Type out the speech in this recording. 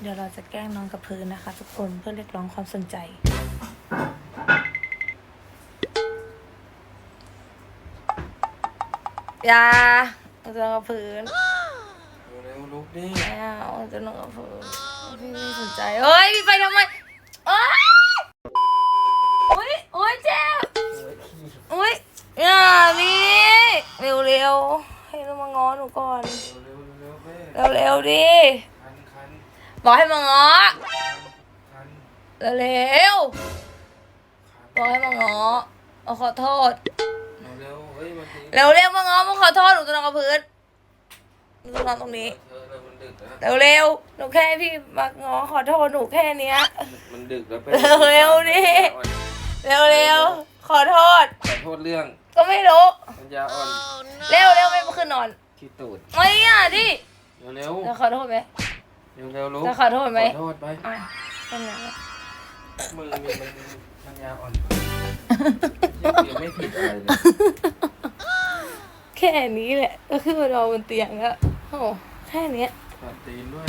เดี๋ยวเราจะแกล้งนอนกับพื้นนะคะทุกคนเพื่อเรียกร้องความสนใจอย่าเราจะนอนกับพื้นเร็วๆลุกดิไม่เอาจะนอนกับพื้นพี่ไม่สนใจเฮ้ยพี่ไปทำไมโอ๊ยโอ๊ยโอ๊ยเจ็บโอ๊ยอย่าดิเร็วเร็วๆให้เรามาง้อหนูก่อน เร็วๆเร็วๆเว้ยเร็วเร็วๆดิคันคัน บอกให้มาง้อคันเร็วเร็วๆบอกให้มาง้อเอาขอโทษเร็วๆเฮ้ยมันทีเร็วเร็วๆมาง้อมาขอโทษหนูจะนอนกับพื้นหนูจะนอนตรงนี้ เธอเร็วมันดึกนะเร็วเร็วๆหนูแค่ให้พี่มาง้อขอโทษหนูแค่เนี้ย มันดึกแล้วไปเร็วๆดิ เร็วเร็วๆขอโทษ ขอโทษเรื่องก็ไม่รู้ ปัญญาอ่อนเร็วเร็วไม่คืนนอน ขี้ตูดไม่อะดิเร็วจะขอโทษไหม ๆเร็วๆลุกจะขอโทษไหมขอโทษไปอะเป็นไงมือมีมันปัญญาอ่อนยังไม่ผิดอะไรเลยแค่นี้แหละ ก็ขึ้นมานอนบนเตียงแล้วโอ้โหแค่เนี้ยตัดตีนด้วย